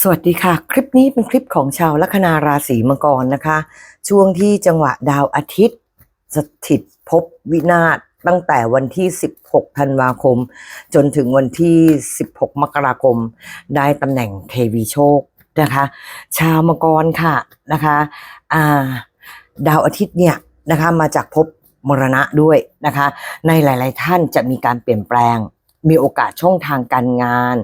สวัสดีค่ะ คลิปนี้เป็นคลิปของชาวลัคนาราศีมังกรนะคะ ช่วงที่จังหวะดาวอาทิตย์ สถิตภพวินาศตั้งแต่วันที่ 16 ธันวาคม จนถึงวันที่ 16 มกราคม ได้ตำแหน่งเทวีโชคนะคะ ชาวมังกรค่ะนะคะอ่าดาวอาทิตย์เนี่ยนะคะมาจากภพมรณะด้วยนะคะ ในหลาย ๆ ท่านจะมีการเปลี่ยนแปลง มีโอกาสช่องทางการงาน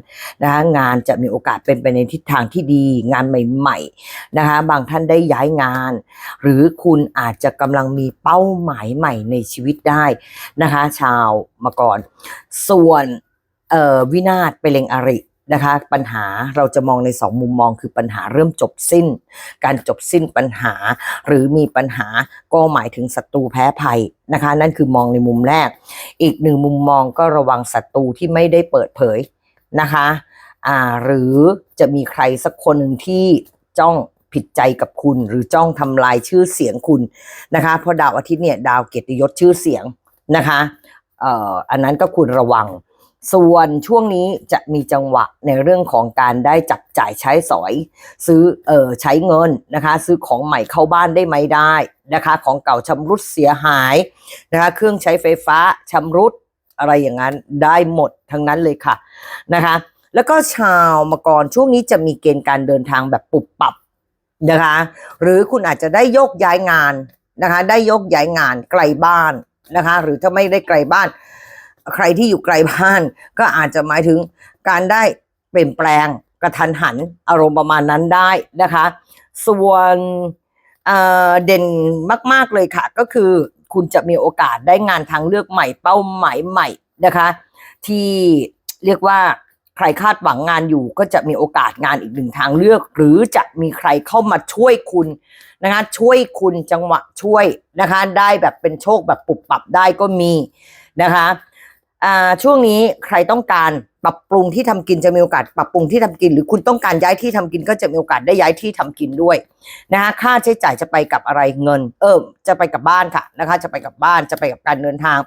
นะคะงานจะมีโอกาสเป็นไปในทิศทางที่ดี งานใหม่ๆนะคะบางท่านได้ย้ายงาน หรือคุณอาจจะกำลังมีเป้าหมายใหม่ในชีวิตได้นะคะ ชาวมาก่อน ส่วนวินาศไปเลงอริ นะคะปัญหาเราจะมองในสองมุมมองคือปัญหาเริ่มจบสิ้น การจบสิ้นปัญหา หรือมีปัญหาก็หมายถึงศัตรูแพ้ภัยนะคะ นั่นคือมองในมุมแรก อีกหนึ่งมุมมองก็ระวังศัตรูที่ไม่ได้เปิดเผยนะคะอ่าหรือจะมีใครสักคนหนึ่งที่จ้องผิดใจกับคุณ หรือจ้องทำลายชื่อเสียงคุณนะคะเพราะดาวอาทิตย์เนี่ยดาวเกียรติยศชื่อเสียงนะคะเอ่ออันนั้นก็คุณระวัง ส่วนช่วงนี้จะมีจังหวะในเรื่องของการได้จับจ่ายใช้สอย ซื้อเออใช้เงินนะคะ ซื้อของใหม่เข้าบ้านได้ไหมได้นะคะ ของเก่าชำรุดเสียหายนะคะเครื่องใช้ไฟฟ้าชำรุดอะไรอย่างนั้นได้หมดทั้งนั้นเลยค่ะนะคะ แล้วก็ชาวมกรช่วงนี้จะมีเกณฑ์การเดินทางแบบปุบปับนะคะ หรือคุณอาจจะได้โยกย้ายงานนะคะ ได้โยกย้ายงานไกลบ้านนะคะ หรือถ้าไม่ได้ไกลบ้าน ใครที่อยู่ไกลบ้าน ก็อาจจะหมายถึงการได้เปลี่ยนแปลงกระทันหันอารมณ์ประมาณนั้นได้นะคะ ส่วนเอ่อเด่นมาก ๆเลยค่ะ ก็คือคุณจะมีโอกาสได้งานทางเลือกใหม่เป้าหมายใหม่นะคะ ที่เรียกว่าใครคาดหวังงานอยู่ก็จะมีโอกาสงานอีกหนึ่งทางเลือก หรือจะมีใครเข้ามาช่วยคุณนะคะช่วยคุณจังหวะช่วยนะคะ ได้แบบเป็นโชคแบบปุบปับได้ก็มีนะคะ ช่วงนี้ใครต้องการปรับปรุงที่ทำกินจะมีโอกาสปรับปรุงที่ทำกิน หรือคุณต้องการย้ายที่ทำกินก็จะมีโอกาสได้ย้ายที่ทำกินด้วยนะคะค่าใช้จ่ายจะไปกับอะไรเงิน เออจะไปกับบ้านค่ะนะคะ จะไปกับบ้านจะไปกับการเดินทาง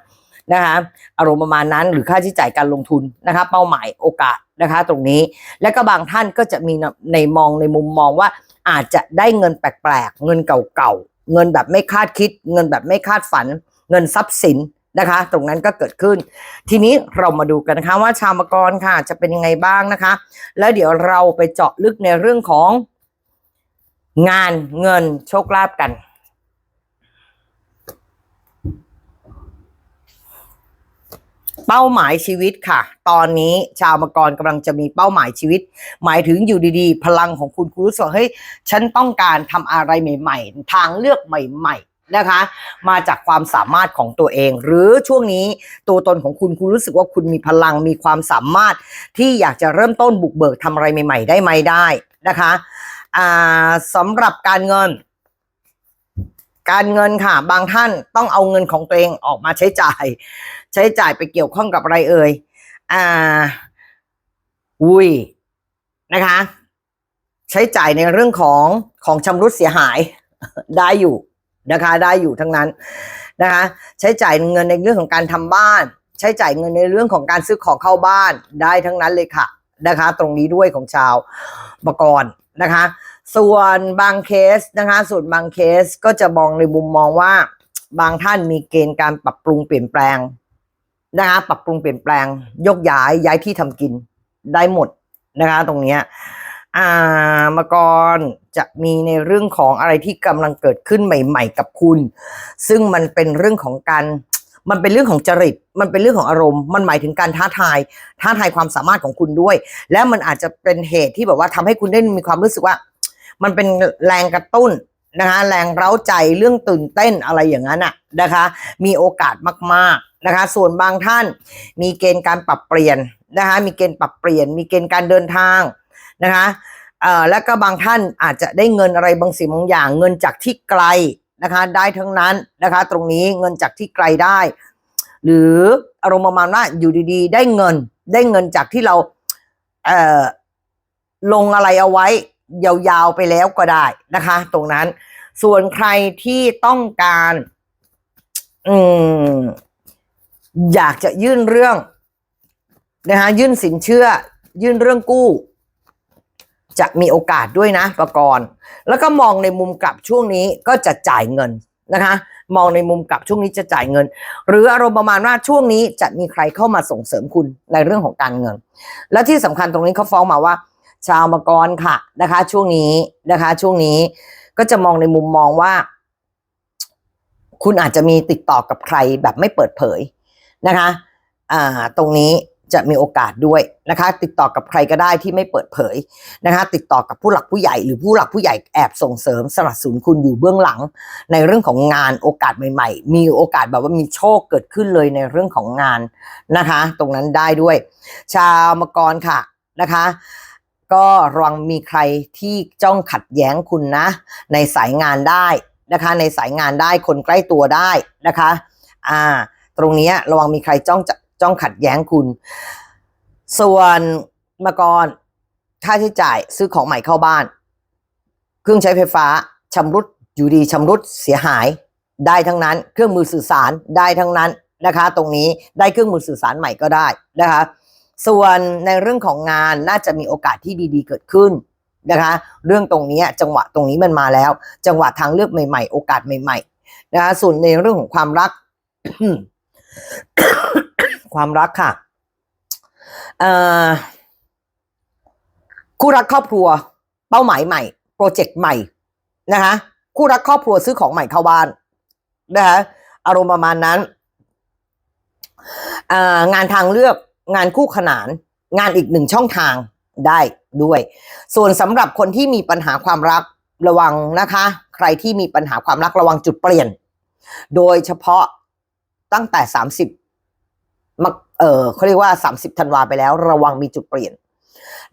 นะคะอารมณ์ประมาณนั้นหรือค่าใช้จ่ายการลงทุนนะคะเป้าหมายโอกาสนะคะ ตรงนี้และก็บางท่านก็จะมีในมองในมุมมองว่าอาจจะได้เงินแปลกๆ เงินเก่าๆเงินแบบไม่คาดคิด เงินแบบไม่คาดฝัน เงินทรัพย์สิน นะคะ ตรงนั้นก็เกิดขึ้น ทีนี้เรามาดูกันนะคะว่าชาวมกรค่ะ จะเป็นยังไงบ้างนะคะ แล้วเดี๋ยวเราไปเจาะลึกในเรื่องของงานเงินโชคลาภกันเป้าหมายชีวิตค่ะ ตอนนี้ชาวมกรกำลังจะมีเป้าหมายชีวิต หมายถึงอยู่ดีๆ พลังของคุณคุณรู้สึกเฮ้ยฉันต้องการทำอะไรใหม่ ๆ ทางเลือกใหม่ ๆ นะคะ มาจากความสามารถของตัวเอง หรือช่วงนี้ตัวตนของคุณคุณรู้สึกว่าคุณมีพลังมีความสามารถ ที่อยากจะเริ่มต้นบุกเบิกทำอะไรใหม่ ๆ ได้ไหมได้นะคะสำหรับการเงิน การเงินค่ะ บางท่านต้องเอาเงินของตัวเองออกมาใช้จ่าย ใช้จ่ายไปเกี่ยวข้องกับอะไรเอ่ยอ่าอุ้ยนะคะ ใช้จ่ายในเรื่องของของชำรุดเสียหายได้อยู่ นะคะได้อยู่ทั้งนั้นนะคะใช้จ่ายเงินในเรื่องของการทำบ้าน ใช้จ่ายเงินในเรื่องของการซื้อของเข้าบ้านได้ทั้งนั้นเลยค่ะนะคะ ตรงนี้ด้วยของชาวบกรนะคะ ส่วนบางเคสนะคะ ส่วนบางเคสก็จะมองในมุมมองว่าบางท่านมีเกณฑ์การปรับปรุงเปลี่ยนแปลงนะคะปรับปรุงเปลี่ยนแปลง ยกย้ายย้ายที่ทำกินได้หมดนะคะ ตรงเนี้ย อ่ามาก่อนจะมีในเรื่องของอะไรที่กำลังเกิดขึ้นใหม่ ๆ กับคุณ ซึ่งมันเป็นเรื่องของการมันเป็นเรื่องของจริต มันเป็นเรื่องของอารมณ์ มันหมายถึงการท้าทาย ท้าทายความสามารถของคุณด้วย และมันอาจจะเป็นเหตุที่แบบว่าทำให้คุณได้มีความรู้สึกว่า มันเป็นแรงกระตุ้นนะคะ แรงเร้าใจเรื่องตื่นเต้นอะไรอย่างนั้นอะนะคะ มีโอกาสมากๆนะคะ ส่วนบางท่าน มีเกณฑ์การปรับเปลี่ยนนะคะ มีเกณฑ์ปรับเปลี่ยน มีเกณฑ์การเดินทาง นะคะเอ่อแล้วก็บางท่านอาจจะได้เงินอะไรบางสิ่งบางอย่าง เงินจากที่ไกลนะคะได้ทั้งนั้นนะคะ ตรงนี้เงินจากที่ไกลได้ หรืออารมณ์ประมาณว่าอยู่ดีๆ ได้เงินได้เงินจากที่เราเอ่อลงอะไรเอาไว้ ยาวๆไปแล้วก็ได้นะคะ ตรงนั้น ส่วนใครที่ต้องการ อืมอยากจะยื่นเรื่องนะคะยื่นสินเชื่อ ยื่นเรื่องกู้ จะมีโอกาสด้วยนะประกรณ์แล้วก็มองในมุมกลับช่วงนี้ก็จะจ่ายเงินนะคะ มองในมุมกลับช่วงนี้จะจ่ายเงิน หรืออารมณ์ประมาณว่าช่วงนี้จะมีใครเข้ามาส่งเสริมคุณในเรื่องของการเงิน และที่สำคัญตรงนี้เขาฟ้องมาว่า ชาวมังกรค่ะนะคะ ช่วงนี้นะคะ ช่วงนี้ก็จะมองในมุมมองว่า คุณอาจจะมีติดต่อกับใครแบบไม่เปิดเผยนะคะ อ่า ตรงนี้ จะมีโอกาสด้วยนะคะ ติดต่อกับใครก็ได้ที่ไม่เปิดเผยนะคะ ติดต่อกับผู้หลักผู้ใหญ่หรือผู้หลักผู้ใหญ่แอบส่งเสริมสนับสนุนคุณอยู่เบื้องหลัง ในเรื่องของงานโอกาสใหม่ ๆ มีโอกาสแบบว่ามีโชคเกิดขึ้นเลยในเรื่องของงานนะคะ ตรงนั้นได้ด้วย ชาวมกรค่ะนะคะก็ระวังมีใครที่จ้องขัดแย้งคุณนะ ในสายงานได้นะคะ ในสายงานได้คนใกล้ตัวได้นะคะ อ่า ตรงนี้ระวังมีใครจ้องจะ จ้องขัดแย้งคุณ ส่วนมกรค่าใช้จ่ายซื้อของใหม่เข้าบ้าน เครื่องใช้ไฟฟ้าชำรุดอยู่ดีชำรุดเสียหายได้ทั้งนั้น เครื่องมือสื่อสารได้ทั้งนั้นนะคะ ตรงนี้ได้เครื่องมือสื่อสารใหม่ก็ได้นะคะ ส่วนในเรื่องของงานน่าจะมีโอกาสที่ดี ๆ เกิดขึ้นนะคะ เรื่องตรงนี้จังหวะตรงนี้มันมาแล้ว จังหวะทางเลือกใหม่ๆ โอกาสใหม่ ๆ นะคะส่วนในเรื่องของความรัก ความรักค่ะคู่รักครอบครัว เป้าหมายใหม่ โปรเจกต์ใหม่นะคะคู่รักครอบครัวซื้อของใหม่เข้าบ้านนะคะอารมณ์ประมาณนั้นงานทางเลือกงานคู่ขนาน งานอีกหนึ่งช่องทางได้ด้วย ส่วนสำหรับคนที่มีปัญหาความรักระวังนะคะ ใครที่มีปัญหาความรักระวังจุดเปลี่ยน โดยเฉพาะตั้งแต่ 30 มกเออเขาเรียกว่า 30ธันวาไปแล้ว ระวังมีจุดเปลี่ยน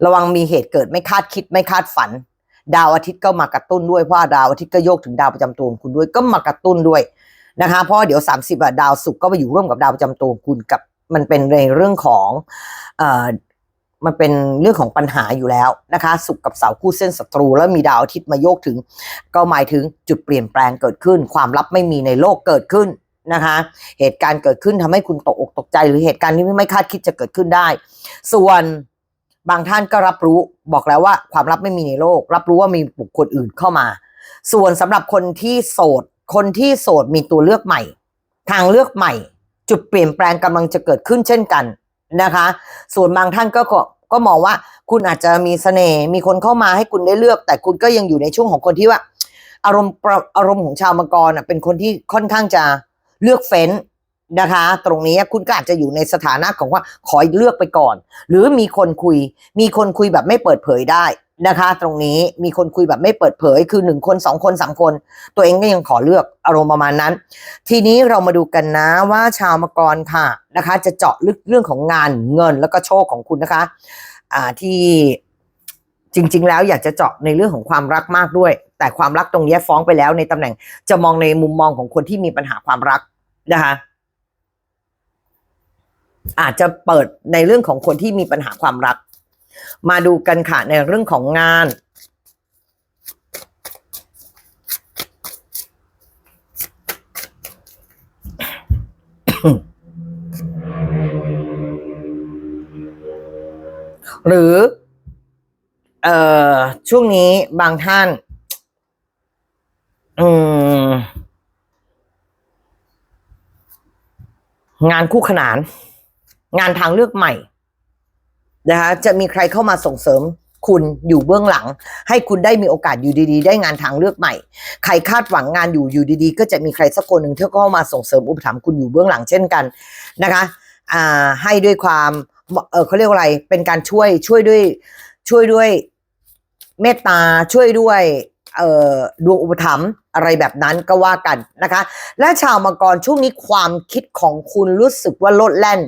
ระวังมีเหตุเกิดไม่คาดคิดไม่คาดฝัน ดาวอาทิตย์ก็มากระตุ้นด้วยเพราะดาวอาทิตย์ก็โยกถึงดาวประจำตัวของคุณด้วยก็มากระตุ้นด้วยนะคะเพราะเดี๋ยว 30อะดาวศุกร์ก็ไปอยู่ร่วมกับดาวประจำตัวคุณกับมันเป็นในเรื่องของเอ่อมันเป็นเรื่องของปัญหาอยู่แล้วนะคะศุกร์กับเสาคู่เส้นศัตรู แล้วมีดาวอาทิตย์มาโยกถึง ก็หมายถึงจุดเปลี่ยนแปลงเกิดขึ้น ความลับไม่มีในโลกเกิดขึ้น นะคะ เหตุการณ์เกิดขึ้นทำให้คุณตกอกตกใจ หรือเหตุการณ์ที่ไม่คาดคิดจะเกิดขึ้นได้ ส่วนบางท่านก็รับรู้บอกแล้วว่าความลับไม่มีในโลก รับรู้ว่ามีบุคคลอื่นเข้ามา ส่วนสำหรับคนที่โสด คนที่โสดมีตัวเลือกใหม่ ทางเลือกใหม่ จุดเปลี่ยนแปลงกำลังจะเกิดขึ้นเช่นกันนะคะ ส่วนบางท่านก็ก็ก็มองว่าคุณอาจจะมีเสน่ห์มีคนเข้ามาให้คุณได้เลือก แต่คุณก็ยังอยู่ในช่วงของคนที่ว่า อารมณ์อารมณ์ของชาวมังกรน่ะเป็นคนที่ค่อนข้างจะ เลือกเฟ้นนะคะ ตรงนี้คุณก็อาจจะอยู่ในสถานะของว่าขอเลือกไปก่อน หรือมีคนคุย มีคนคุยแบบไม่เปิดเผยได้นะคะ ตรงนี้มีคนคุยแบบไม่เปิดเผย คือหนึ่งคนสองคนสามคน ตัวเองก็ยังขอเลือกอารมณ์ประมาณนั้น ทีนี้เรามาดูกันนะว่าชาวมังกรค่ะนะคะ จะเจาะลึกเรื่องของงานเงินแล้วก็โชคของคุณนะคะ อ่าที่จริง ๆ แล้วอยากจะเจาะในเรื่องของความรักมากด้วย แต่ความรักตรงนี้ฟ้องไปแล้วในตำแหน่งจะมองในมุมมองของคนที่มีปัญหาความรัก นะคะ อาจจะเปิดในเรื่องของคนที่มีปัญหาความรัก มาดูกันค่ะในเรื่องของงานหรือเอ่อช่วงนี้บางท่าน อืม งานคู่ขนาน งานทางเลือกใหม่นะคะจะมีใครเข้ามาส่งเสริมคุณอยู่เบื้องหลัง ให้คุณได้มีโอกาสอยู่ดีๆ ได้งานทางเลือกใหม่ ใครคาดหวังงานอยู่อยู่ดีๆ ก็จะมีใครสักคนหนึ่งที่เข้ามาส่งเสริมอุปถัมภ์คุณอยู่เบื้องหลังเช่นกันนะคะอ่าให้ด้วยความเออเขาเรียกว่าอะไรเป็นการช่วยช่วยด้วยช่วยด้วยเมตตาช่วยด้วย ดวงอุปถัมภ์อะไรแบบนั้นก็ว่ากันนะคะ และชาวมังกรช่วงนี้ความคิดของคุณรู้สึกว่าลดแล่น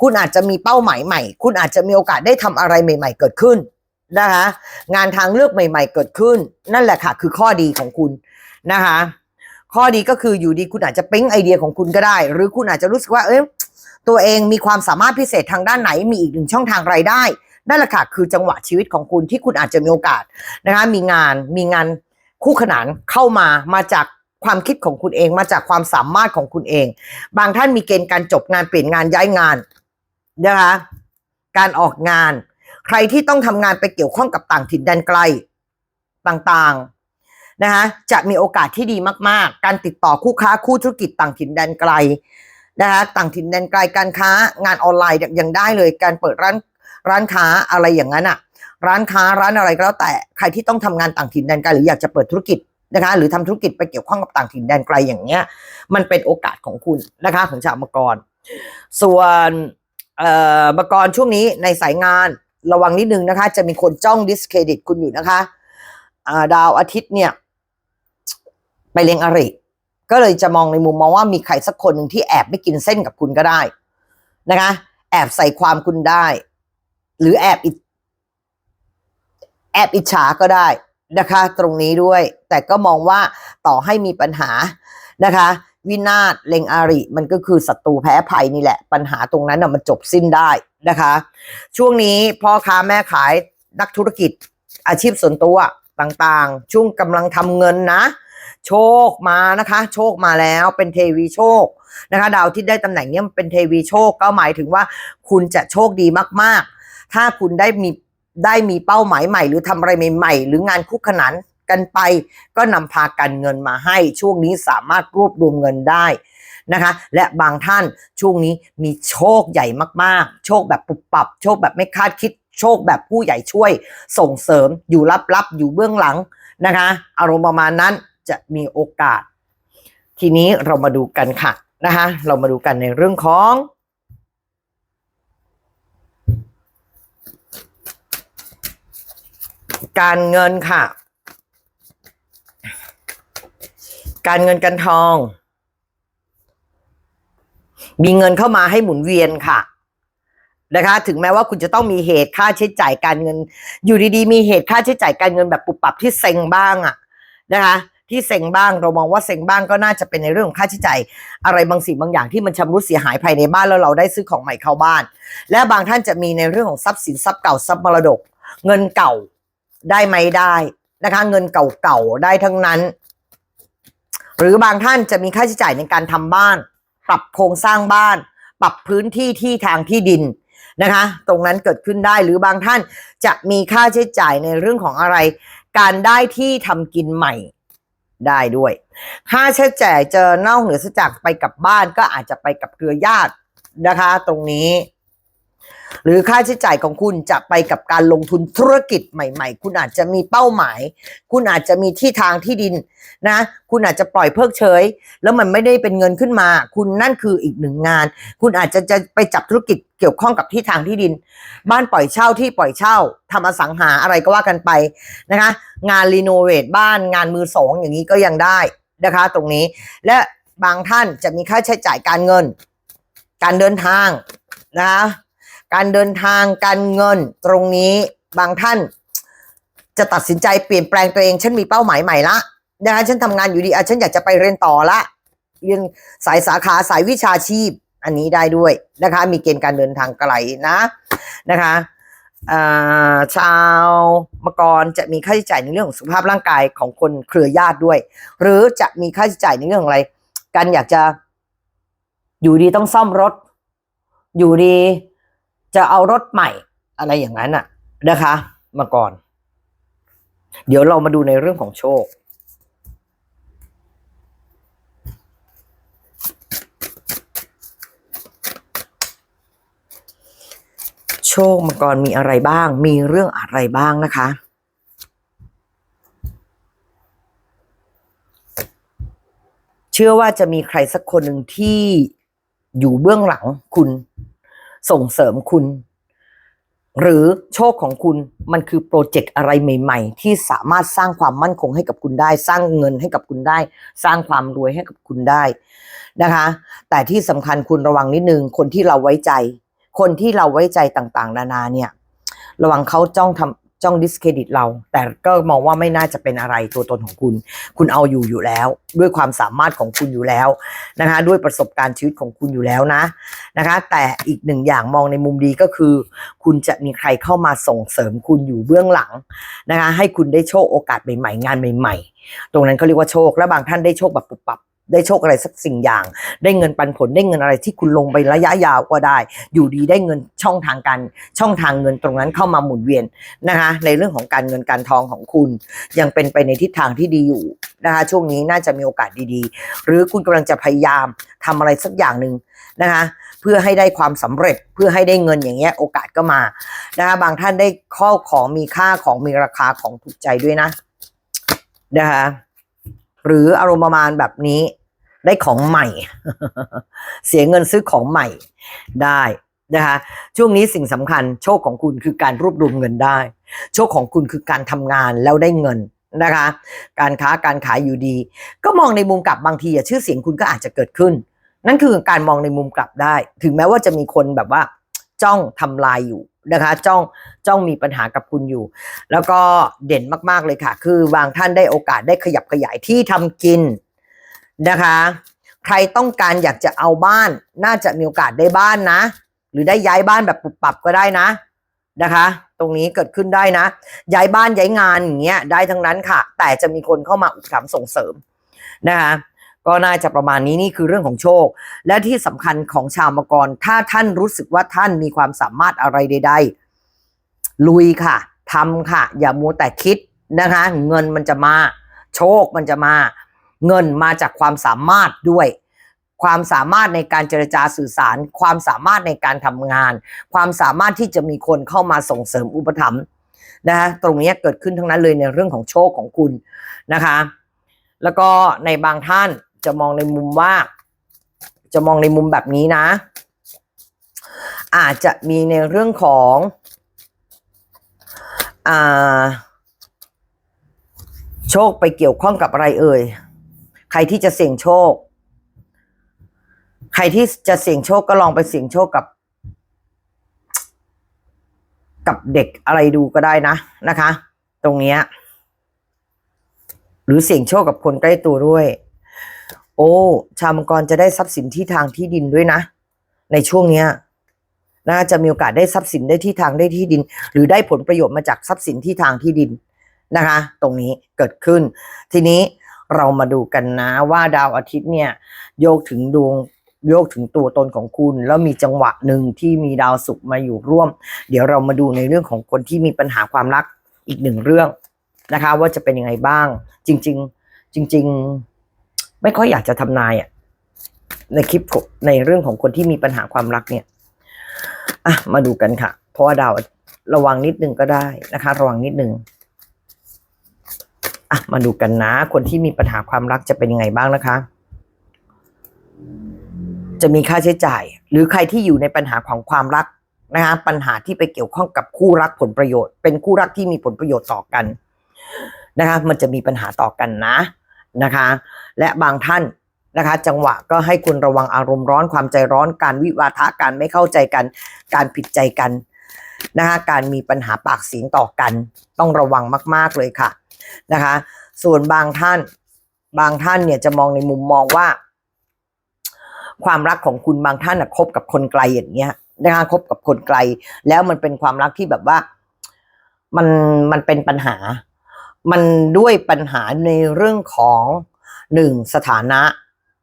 คุณอาจจะมีเป้าหมายใหม่ คุณอาจจะมีโอกาสได้ทำอะไรใหม่ ๆ เกิดขึ้นนะคะงานทางเลือกใหม่ ๆ เกิดขึ้น นั่นแหละค่ะ คือข้อดีของคุณนะคะ ข้อดีก็คืออยู่ดีคุณอาจจะปิ๊งไอเดียของคุณก็ได้ หรือคุณอาจจะรู้สึกว่า เอ้ยตัวเองมีความสามารถพิเศษทางด้านไหน มีอีกหนึ่งช่องทางรายได้นั่นแหละค่ะคือจังหวะชีวิตของคุณที่คุณอาจจะมีโอกาสนะคะมีงานมีงาน คู่ขนานเข้ามามาจากความคิดของคุณเองมาจากความสามารถของคุณเอง บางท่านมีเกณฑ์การจบงานเปลี่ยนงานย้ายงานนะคะการออกงาน ใครที่ต้องทำงานไปเกี่ยวข้องกับต่างถิ่นแดนไกลต่างๆนะคะจะมีโอกาสที่ดีมากๆ การติดต่อคู่ค้าคู่ธุรกิจต่างถิ่นแดนไกลนะคะต่างถิ่นแดนไกลการค้างานออนไลน์ยังได้เลย การเปิดร้านร้านค้าอะไรอย่างนั้นอะ ร้านค้าร้านอะไรก็แล้วแต่ใครที่ต้องทำงานต่างถิ่นแดนไกลหรืออยากจะเปิดธุรกิจนะคะหรือทำธุรกิจไปเกี่ยวข้องกับต่างถิ่นแดนไกลอย่างเงี้ย มันเป็นโอกาสของคุณนะคะของชาวมังกร ส่วนเออมังกรช่วงนี้ในสายงานระวังนิดนึงนะคะ จะมีคนจ้องดิสเครดิตคุณอยู่นะคะาดาวอาทิตย์เนี่ย ไปเลี้ยงอริก็เลยจะมองในมุมมองว่ามีใครสักคนหนึ่งที่แอบไม่กินเส้นกับคุณก็ได้นะคะ แอบใส่ความคุณได้ หรือแอบ แอบอิจฉาก็ได้นะคะ ตรงนี้ด้วย แต่ก็มองว่าต่อให้มีปัญหานะคะ วินาศเลงอาริมันก็คือศัตรูแพ้ภัยนี่แหละ ปัญหาตรงนั้นนะมันจบสิ้นได้นะคะ ช่วงนี้พ่อค้าแม่ขายนักธุรกิจอาชีพส่วนตัวต่างๆ ช่วงกำลังทำเงินนะ โชคมานะคะ โชคมาแล้วเป็นเทวีโชคนะคะ ดาวที่ได้ตำแหน่งเนี้ยมันเป็นเทวีโชคก็หมายถึงว่า คุณจะโชคดีมากๆ ถ้าคุณได้มี ได้มีเป้าหมายใหม่ หรือทำอะไรใหม่ๆ หรืองานคู่ขนานกันไป ก็นำพาการเงินมาให้ช่วงนี้สามารถรวบรวมเงินได้นะคะ และบางท่านช่วงนี้มีโชคใหญ่มากๆ โชคแบบปุบปับ โชคแบบไม่คาดคิด โชคแบบผู้ใหญ่ช่วย ส่งเสริมอยู่ลับๆ อยู่เบื้องหลังนะคะ อารมณ์ประมาณนั้นจะมีโอกาส ทีนี้เรามาดูกันค่ะนะคะ เรามาดูกันในเรื่องของ การเงินค่ะ การเงินการทอง มีเงินเข้ามาให้หมุนเวียนค่ะ นะคะ ถึงแม้ว่าคุณจะต้องมีเหตุค่าใช้จ่ายการเงิน อยู่ดีๆ มีเหตุค่าใช้จ่ายการเงินแบบปุบปับที่เซ็งบ้างอะนะคะ ที่เซ็งบ้างเรามองว่าเซ็งบ้างก็น่าจะเป็นในเรื่องของค่าใช้จ่ายอะไรบางสิ่งบางอย่างที่มันชำรุดเสียหายภายในบ้านแล้วเราได้ซื้อของใหม่เข้าบ้าน และบางท่านจะมีในเรื่องของทรัพย์สินทรัพย์เก่าทรัพย์มรดก เงินเก่า ได้ไหมได้นะคะ เงินเก่าๆได้ทั้งนั้น หรือบางท่านจะมีค่าใช้จ่ายในการทำบ้าน ปรับโครงสร้างบ้าน ปรับพื้นที่ที่ทางที่ดินนะคะ ตรงนั้นเกิดขึ้นได้หรือบางท่านจะมีค่าใช้จ่ายในเรื่องของอะไร การได้ที่ทำกินใหม่ได้ด้วย ค่าใช้จ่ายเจอนอกเหนือจากไปกับบ้านก็อาจจะไปกับเครือญาตินะคะ ตรงนี้ หรือค่าใช้จ่ายของคุณจะไปกับการลงทุนธุรกิจใหม่ ๆ คุณอาจจะมีเป้าหมาย คุณอาจจะมีที่ทางที่ดินนะ คุณอาจจะปล่อยเพิกเฉย แล้วมันไม่ได้เป็นเงินขึ้นมา คุณนั่นคืออีกหนึ่งงาน คุณอาจจะจะไปจับธุรกิจเกี่ยวข้องกับที่ทางที่ดิน บ้านปล่อยเช่าที่ปล่อยเช่าทำอสังหาอะไรก็ว่ากันไปนะคะ งานรีโนเวทบ้านงานมือสองอย่างนี้ก็ยังได้นะคะ ตรงนี้และบางท่านจะมีค่าใช้จ่ายการเงิน การเดินทางนะคะ การเดินทางการเงินตรงนี้บางท่าน จะตัดสินใจเปลี่ยนแปลงตัวเองฉันมีเป้าหมายใหม่ละนะคะฉันทำงานอยู่ดีอะฉันอยากจะไปเรียนต่อละเรียนสายสาขาสายวิชาชีพ อันนี้ได้ด้วยนะคะ มีเกณฑ์การเดินทางไกลนะนะคะชาวมกรจะมีค่าใช้จ่ายในเรื่องของสุขภาพร่างกายของคนเครือญาติด้วย หรือจะมีค่าใช้จ่ายในเรื่องอะไรการอยากจะ อยู่ดีต้องซ่อมรถ อยู่ดี จะเอารถใหม่อะไรอย่างนั้นน่ะนะคะ มาก่อน เดี๋ยวเรามาดูในเรื่องของโชค โชคมังกรมีอะไรบ้าง มีเรื่องอะไรบ้างนะคะเชื่อว่าจะมีใครสักคนหนึ่งที่อยู่เบื้องหลังคุณ ส่งเสริมคุณ หรือโชคของคุณมันคือโปรเจกต์อะไรใหม่ ๆ ที่สามารถสร้างความมั่นคงให้กับคุณได้ สร้างเงินให้กับคุณได้ สร้างความรวยให้กับคุณได้นะคะ แต่ที่สำคัญคุณระวังนิดนึงคนที่เราไว้ใจ คนที่เราไว้ใจต่าง ๆ นานาเนี่ย ระวังเขาจ้องทำ จ้องดิสเครดิตเรา แต่ก็มองว่าไม่น่าจะเป็นอะไรตัวตนของคุณ คุณเอาอยู่อยู่แล้ว ด้วยความสามารถของคุณอยู่แล้วนะคะ ด้วยประสบการณ์ชีวิตของคุณอยู่แล้วนะนะคะ แต่อีกหนึ่งอย่างมองในมุมดีก็คือ คุณจะมีใครเข้ามาส่งเสริมคุณอยู่เบื้องหลังนะคะ ให้คุณได้โชคโอกาสใหม่ๆงานใหม่ ๆ ตรงนั้นเขาเรียกว่าโชคและบางท่านได้โชคแบบปุบปับ ได้โชคอะไรสักสิ่งอย่าง ได้เงินปันผลได้เงินอะไรที่คุณลงไประยะยาวก็ได้ อยู่ดีได้เงินช่องทางการช่องทางเงินตรงนั้นเข้ามาหมุนเวียนนะคะในเรื่องของการเงินการทองของคุณ ยังเป็นไปในทิศทางที่ดีอยู่นะคะช่วงนี้น่าจะมีโอกาสดีๆ หรือคุณกำลังจะพยายามทำอะไรสักอย่างหนึ่งนะคะเพื่อให้ได้ความสำเร็จเพื่อให้ได้เงินอย่างเงี้ยโอกาสก็มานะคะบางท่านได้ข้อของมีค่าของมีราคาของถูกใจด้วยนะนะคะหรืออารมณ์ประมาณแบบนี้ ได้ของใหม่ เสียเงินซื้อของใหม่ได้นะคะช่วงนี้สิ่งสำคัญโชคของคุณคือการรวบรวมเงินได้ โชคของคุณคือการทำงานแล้วได้เงินนะคะ การค้าการขายอยู่ดี ก็มองในมุมกลับบางทีอะชื่อเสียงคุณก็อาจจะเกิดขึ้น นั่นคือการมองในมุมกลับได้ ถึงแม้ว่าจะมีคนแบบว่า จ้องทำลายอยู่นะคะ จ้องจ้องมีปัญหากับคุณอยู่ แล้วก็เด่นมากๆเลยค่ะ คือบางท่านได้โอกาสได้ขยับขยายที่ทำกิน นะคะ ใครต้องการอยากจะเอาบ้าน น่าจะมีโอกาสได้บ้านนะ หรือได้ย้ายบ้านแบบปรับปรับก็ได้นะนะคะ ตรงนี้เกิดขึ้นได้นะ ย้ายบ้านย้ายงานอย่างเงี้ยได้ทั้งนั้นค่ะ แต่จะมีคนเข้ามาอุปถัมภ์ส่งเสริมนะคะก็น่าจะประมาณนี้นี่คือเรื่องของโชค และที่สำคัญของชาวมังกร ถ้าท่านรู้สึกว่าท่านมีความสามารถอะไรใด ๆ ลุยค่ะทำค่ะ อย่ามัวแต่คิดนะคะ เงินมันจะมา โชคมันจะมา เงินมาจากความสามารถด้วย ความสามารถในการเจรจาสื่อสาร ความสามารถในการทำงาน ความสามารถที่จะมีคนเข้ามาส่งเสริมอุปถัมภ์นะคะตรงนี้เกิดขึ้นทั้งนั้นเลยในเรื่องของโชคของคุณนะคะ แล้วก็ในบางท่านจะมองในมุมว่า จะมองในมุมแบบนี้นะ อาจจะมีในเรื่องของอโชคไปเกี่ยวข้องกับอะไรเอ่ย ใครที่จะเสี่ยงโชค ใครที่จะเสี่ยงโชคก็ลองไปเสี่ยงโชคกับ กับเด็กอะไรดูก็ได้นะนะคะ ตรงเนี้ยหรือเสี่ยงโชคกับคนใกล้ตัวด้วย โอ้ ชาวมังกรจะได้ทรัพย์สินที่ทางที่ดินด้วยนะ ในช่วงเนี้ยน่าจะมีโอกาสได้ทรัพย์สินได้ที่ทางได้ที่ดิน หรือได้ผลประโยชน์มาจากทรัพย์สินที่ทางที่ดินนะคะ ตรงนี้เกิดขึ้น ทีนี้ เรามาดูกันนะว่าดาวอาทิตย์เนี่ยโยกถึงดวงโยกถึงตัวตนของคุณ แล้วมีจังหวะหนึ่งที่มีดาวศุกร์มาอยู่ร่วม เดี๋ยวเรามาดูในเรื่องของคนที่มีปัญหาความรักอีกหนึ่งเรื่องนะคะ ว่าจะเป็นยังไงบ้าง จริง ๆ จริง ๆ ไม่ค่อยอยากจะทำนายอะในคลิปในเรื่องของคนที่มีปัญหาความรักเนี่ยอะมาดูกันค่ะ เพราะว่าดาวระวังนิดนึงก็ได้นะคะ ระวังนิดนึง อะมาดูกันนะ คนที่มีปัญหาความรักจะเป็นยังไงบ้างนะคะ จะมีค่าใช้จ่าย หรือใครที่อยู่ในปัญหาของความรักนะคะปัญหาที่ไปเกี่ยวข้องกับคู่รักผลประโยชน์ เป็นคู่รักที่มีผลประโยชน์ต่อกันนะคะ มันจะมีปัญหาต่อกันนะนะคะ และบางท่านนะคะ จังหวะก็ให้คุณระวังอารมณ์ร้อนความใจร้อนการวิวาทะการไม่เข้าใจกัน การผิดใจกันนะคะการมีปัญหาปากเสียงต่อกัน ต้องระวังมาก ๆเลยค่ะ นะคะ ส่วนบางท่าน บางท่านเนี่ยจะมองในมุมมองว่า ความรักของคุณบางท่านนะคบกับคนไกลอย่างเงี้ยนะคะคบกับคนไกล แล้วมันเป็นความรักที่แบบว่ามันมันเป็นปัญหา มันด้วยปัญหาในเรื่องของหนึ่งสถานะ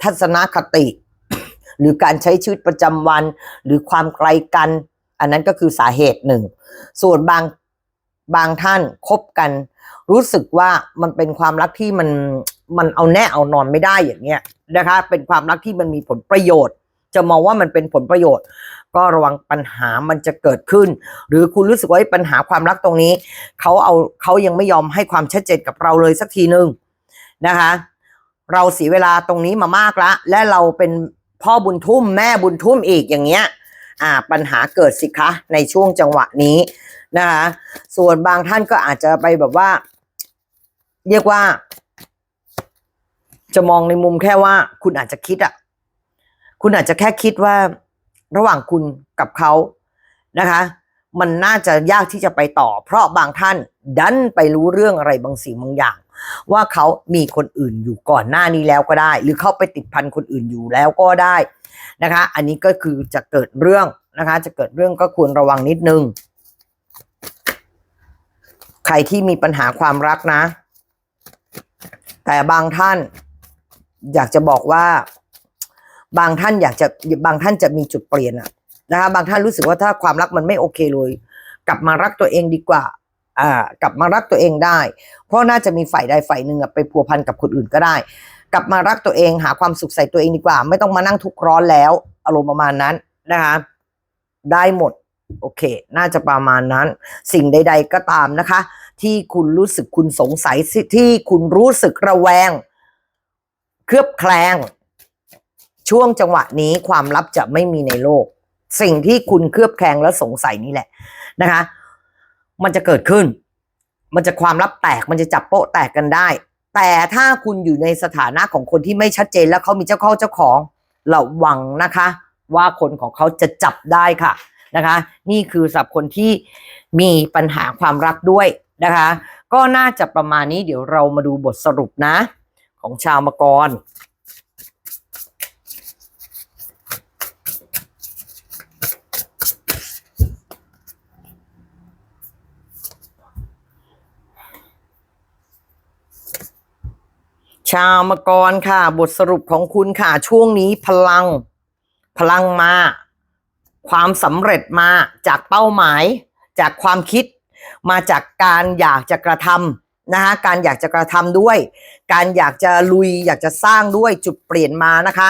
ทัศนคติ หรือการใช้ชีวิตประจำวัน หรือความไกลกัน อันนั้นก็คือสาเหตุหนึ่ง ส่วนบางบางท่านคบกัน รู้สึกว่ามันเป็นความรักที่มันมันเอาแน่เอานอนไม่ได้อย่างเงี้ยนะคะ เป็นความรักที่มันมีผลประโยชน์ จะมองว่ามันเป็นผลประโยชน์ ก็ระวังปัญหามันจะเกิดขึ้น หรือคุณรู้สึกว่าปัญหาความรักตรงนี้เขาเอาเขายังไม่ยอมให้ความชัดเจนกับเราเลยสักทีหนึ่งนะคะ เราเสียเวลาตรงนี้มามากแล้วและเราเป็นพ่อบุญทุ่มแม่บุญทุ่มอีกอย่างเงี้ยอ่าปัญหาเกิดสิคะในช่วงจังหวะนี้นะคะส่วนบางท่านก็อาจจะไปแบบว่า เรียกว่า จะมองในมุมแค่ว่า คุณอาจจะคิดอะคุณอาจจะแค่คิดว่า ระหว่างคุณกับเขานะคะ มันน่าจะยากที่จะไปต่อ เพราะบางท่านดันไปรู้เรื่องอะไรบางสิ่งบางอย่าง ว่าเขามีคนอื่นอยู่ก่อนหน้านี้แล้วก็ได้ หรือเขาไปติดพันคนอื่นอยู่แล้วก็ได้นะคะ อันนี้ก็คือจะเกิดเรื่องนะคะ จะเกิดเรื่องก็ควรระวังนิดนึง ใครที่มีปัญหาความรักนะ แต่บางท่านอยากจะบอกว่า บางท่านอยากจะบางท่านจะมีจุดเปลี่ยนอะนะคะบางท่านรู้สึกว่าถ้าความรักมันไม่โอเคเลย กลับมารักตัวเองดีกว่า อ่ากลับมารักตัวเองได้ เพราะน่าจะมีฝ่ายใดฝ่ายหนึ่งอะไปพัวพันกับคนอื่นก็ได้ กลับมารักตัวเองหาความสุขใส่ตัวเองดีกว่า ไม่ต้องมานั่งทุกข์ร้อนแล้ว อารมณ์ประมาณนั้นนะคะได้หมด โอเค น่าจะประมาณนั้น สิ่งใด ๆ ก็ตามนะคะ ที่คุณรู้สึกคุณสงสัยที่คุณรู้สึกระแวง เคลือบแคลง ช่วงจังหวะนี้ความลับจะไม่มีในโลก สิ่งที่คุณเคลือบแคลงและสงสัยนี่แหละนะคะ มันจะเกิดขึ้น มันจะความลับแตกมันจะจับโปะแตกกันได้ แต่ถ้าคุณอยู่ในสถานะของคนที่ไม่ชัดเจนแล้วเขามีเจ้าเข้าเจ้าของระวังนะคะ ว่าคนของเขาจะจับได้ค่ะนะคะ นี่คือสำหรับคนที่มีปัญหาความรักด้วย นะคะ ก็น่าจะประมาณนี้เดี๋ยวเรามาดูบทสรุปนะ ของชาวมกรชาวมกรค่ะ บทสรุปของคุณค่ะ ช่วงนี้พลัง พลังมา ความสำเร็จมาจากเป้าหมาย จากความคิด มาจากการอยากจะกระทำนะคะการอยากจะกระทำด้วย การอยากจะลุยอยากจะสร้างด้วยจุดเปลี่ยนมานะคะ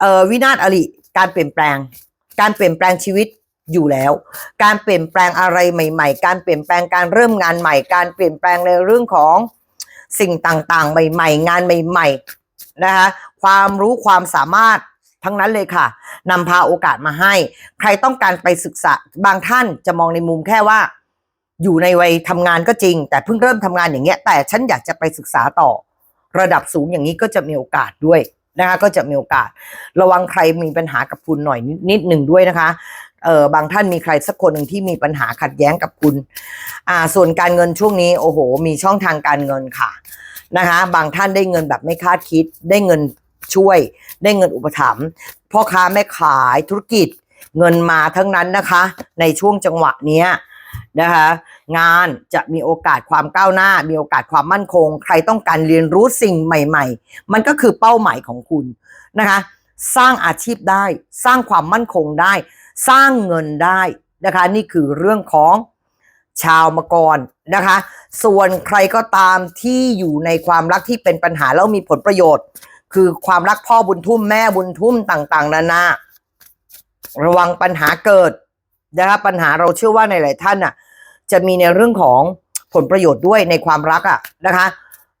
เอ่อวินาศอริการเปลี่ยนแปลง การเปลี่ยนแปลงชีวิตอยู่แล้ว การเปลี่ยนแปลงอะไรใหม่ ๆ การเปลี่ยนแปลงการเริ่มงานใหม่ การเปลี่ยนแปลงในเรื่องของสิ่งต่างๆ ใหม่ ๆ งานใหม่ๆนะคะความรู้ความสามารถทั้งนั้นเลยค่ะนำพาโอกาสมาให้ ใครต้องการไปศึกษาบางท่านจะมองในมุมแค่ว่า อยู่ในวัยทำงานก็จริง แต่เพิ่งเริ่มทำงานอย่างเงี้ย แต่ฉันอยากจะไปศึกษาต่อ ระดับสูงอย่างนี้ก็จะมีโอกาสด้วยนะคะก็จะมีโอกาส ระวังใครมีปัญหากับคุณหน่อยนิดหนึ่งด้วยนะคะเออบางท่านมีใครสักคนหนึ่งที่มีปัญหาขัดแย้งกับคุณอ่าส่วนการเงินช่วงนี้โอ้โห มีช่องทางการเงินค่ะนะคะบางท่านได้เงินแบบไม่คาดคิด ได้เงินช่วย ได้เงินอุปถัมภ์พ่อค้าแม่ขายธุรกิจเงินมาทั้งนั้นนะคะ ในช่วงจังหวะเนี้ย นะคะงานจะมีโอกาสความก้าวหน้า มีโอกาสความมั่นคง ใครต้องการเรียนรู้สิ่งใหม่ ๆ มันก็คือเป้าหมายของคุณนะคะสร้างอาชีพได้ สร้างความมั่นคงได้ สร้างเงินได้นะคะนี่คือเรื่องของชาวมกรนะคะ ส่วนใครก็ตามที่อยู่ในความรักที่เป็นปัญหาแล้วมีผลประโยชน์ คือความรักพ่อบุญทุ่มแม่บุญทุ่มต่าง ๆ นานาระวังปัญหาเกิด นะคะปัญหาเราเชื่อว่าในหลายท่านน่ะ จะมีในเรื่องของผลประโยชน์ด้วยในความรักอะนะคะ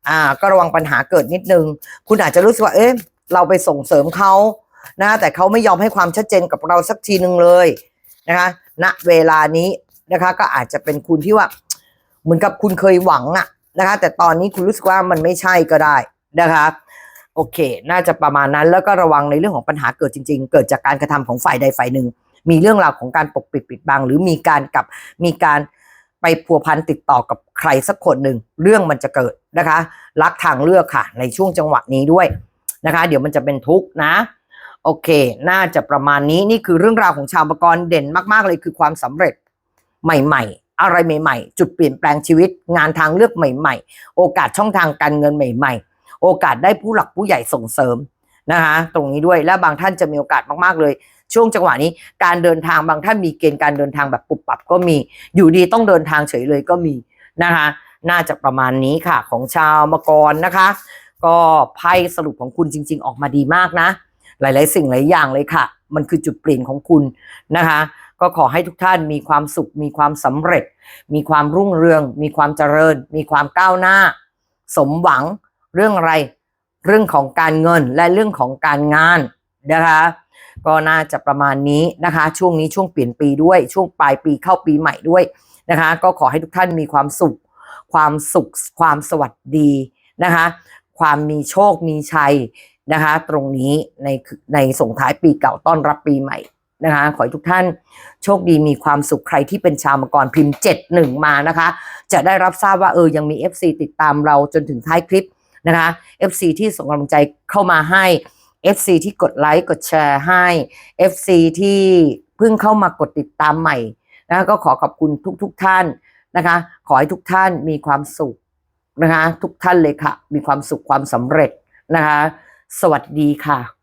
อ่า ก็ระวังปัญหาเกิดนิดนึง คุณอาจจะรู้สึกว่า เอ๊ะเราไปส่งเสริมเขานะแต่เขาไม่ยอมให้ความชัดเจนกับเราสักทีหนึ่งเลยนะคะณเวลานี้นะคะ ก็อาจจะเป็นคุณที่ว่า เหมือนกับคุณเคยหวังอะนะคะ แต่ตอนนี้คุณรู้สึกว่ามันไม่ใช่ก็ได้นะคะ โอเค น่าจะประมาณนั้นแล้วก็ระวังในเรื่องของปัญหาเกิดจริง ๆ เกิดจากการกระทำของฝ่ายใดฝ่ายหนึ่ง มีเรื่องราวของการปกปิดปิดบัง หรือมีการกับมีการไปพัวพันติดต่อกับใครสักคนหนึ่งเรื่องมันจะเกิดนะคะ รักทางเลือกค่ะ ในช่วงจังหวะนี้ด้วยนะคะ เดี๋ยวมันจะเป็นทุกข์นะ โอเค น่าจะประมาณนี้นี่คือเรื่องราวของชาวมกรเด่นมากๆเลยคือความสำเร็จใหม่ ๆ อะไรใหม่ ๆ จุดเปลี่ยนแปลงชีวิต งานทางเลือกใหม่ ๆ โอกาสช่องทางการเงินใหม่ ๆ โอกาสได้ผู้หลักผู้ใหญ่ส่งเสริมนะคะ ตรงนี้ด้วยและบางท่านจะมีโอกาสมากๆเลย ช่วงจังหวะนี้การเดินทางบางท่านมีเกณฑ์การเดินทางแบบปุบปับก็มี อยู่ดีต้องเดินทางเฉยเลยก็มีนะคะ น่าจะประมาณนี้ค่ะของชาวมกรนะคะ ก็ไพ่สรุปของคุณจริง ๆ ออกมาดีมากนะ หลาย ๆ สิ่งหลายอย่างเลยค่ะ มันคือจุดเปลี่ยนของคุณนะคะ ก็ขอให้ทุกท่านมีความสุข มีความสำเร็จ มีความรุ่งเรือง มีความเจริญ มีความก้าวหน้า สมหวังเรื่องอะไร เรื่องของการเงินและเรื่องของการงานนะคะ ก็น่าจะประมาณนี้นะคะ ช่วงนี้ช่วงเปลี่ยนปีด้วย ช่วงปลายปีเข้าปีใหม่ด้วยนะคะ ก็ขอให้ทุกท่านมีความสุข ความสุข ความสวัสดีนะคะ ความมีโชคมีชัยนะคะ ตรงนี้ในในส่งท้ายปีเก่าต้อนรับปีใหม่นะคะขอให้ทุกท่านโชคดีมีความสุขใครที่เป็นชาวมังกรพิมพ์ 71 มานะคะ จะได้รับทราบว่าเออยังมี FC ติดตามเราจนถึงท้ายคลิปนะคะ FC ที่ส่งกำลังใจเข้ามาให้ FC ที่กดไลค์กดแชร์ให้ FC ที่เพิ่งเข้ามากดติดตามใหม่นะะก็ขอขอบคุณทุกๆทท่านนะคะ ขอให้ทุกท่านมีความสุขนะคะ ทุกท่านเลยค่ะ มีความสุขความสำเร็จนะคะ สวัสดีค่ะ